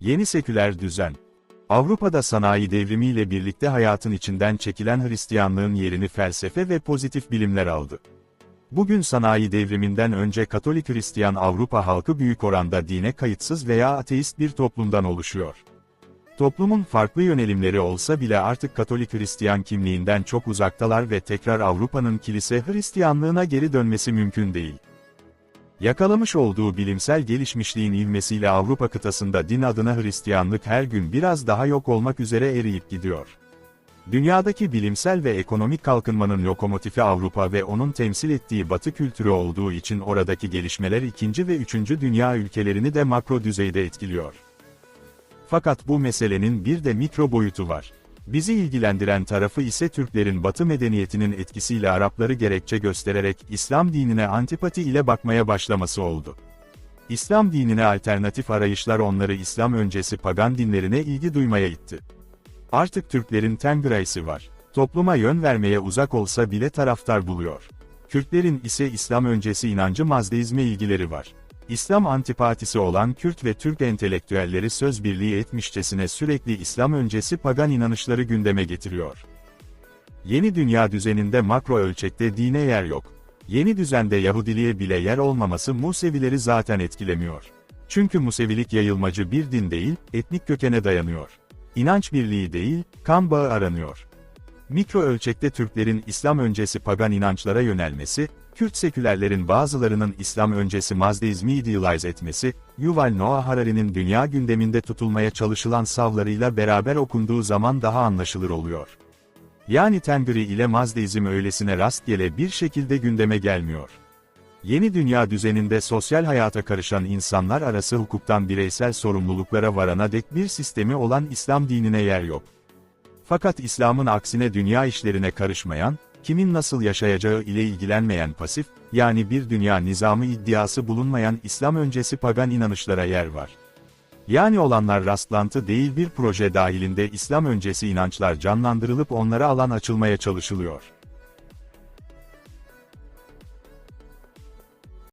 Yeni seküler düzen. Avrupa'da sanayi devrimiyle birlikte hayatın içinden çekilen Hristiyanlığın yerini felsefe ve pozitif bilimler aldı. Bugün sanayi devriminden önce Katolik Hristiyan Avrupa halkı büyük oranda dine kayıtsız veya ateist bir toplumdan oluşuyor. Toplumun farklı yönelimleri olsa bile artık Katolik Hristiyan kimliğinden çok uzaktalar ve tekrar Avrupa'nın kilise Hristiyanlığına geri dönmesi mümkün değil. Yakalamış olduğu bilimsel gelişmişliğin ivmesiyle Avrupa kıtasında din adına Hristiyanlık her gün biraz daha yok olmak üzere eriyip gidiyor. Dünyadaki bilimsel ve ekonomik kalkınmanın lokomotifi Avrupa ve onun temsil ettiği Batı kültürü olduğu için oradaki gelişmeler ikinci ve üçüncü dünya ülkelerini de makro düzeyde etkiliyor. Fakat bu meselenin bir de mikro boyutu var. Bizi ilgilendiren tarafı ise Türklerin Batı medeniyetinin etkisiyle Arapları gerekçe göstererek İslam dinine antipati ile bakmaya başlaması oldu. İslam dinine alternatif arayışlar onları İslam öncesi pagan dinlerine ilgi duymaya itti. Artık Türklerin Tengray'si var. Topluma yön vermeye uzak olsa bile taraftar buluyor. Kürtlerin ise İslam öncesi inancı Mazdeizme ilgileri var. İslam antipatisi olan Kürt ve Türk entelektüelleri söz birliği etmişçesine sürekli İslam öncesi pagan inanışları gündeme getiriyor. Yeni dünya düzeninde makro ölçekte dine yer yok. Yeni düzende Yahudiliğe bile yer olmaması Musevileri zaten etkilemiyor. Çünkü Musevilik yayılmacı bir din değil, etnik kökene dayanıyor. İnanç birliği değil, kan bağı aranıyor. Mikro ölçekte Türklerin İslam öncesi pagan inançlara yönelmesi, Kürt sekülerlerin bazılarının İslam öncesi Mazdeizmi idealize etmesi, Yuval Noah Harari'nin dünya gündeminde tutulmaya çalışılan savlarıyla beraber okunduğu zaman daha anlaşılır oluyor. Yani Tengri ile Mazdeizm öylesine rastgele bir şekilde gündeme gelmiyor. Yeni dünya düzeninde sosyal hayata karışan insanlar arası hukuktan bireysel sorumluluklara varana dek bir sistemi olan İslam dinine yer yok. Fakat İslam'ın aksine dünya işlerine karışmayan, kimin nasıl yaşayacağı ile ilgilenmeyen pasif, yani bir dünya nizamı iddiası bulunmayan İslam öncesi pagan inanışlara yer var. Yani olanlar rastlantı değil bir proje dahilinde İslam öncesi inançlar canlandırılıp onlara alan açılmaya çalışılıyor.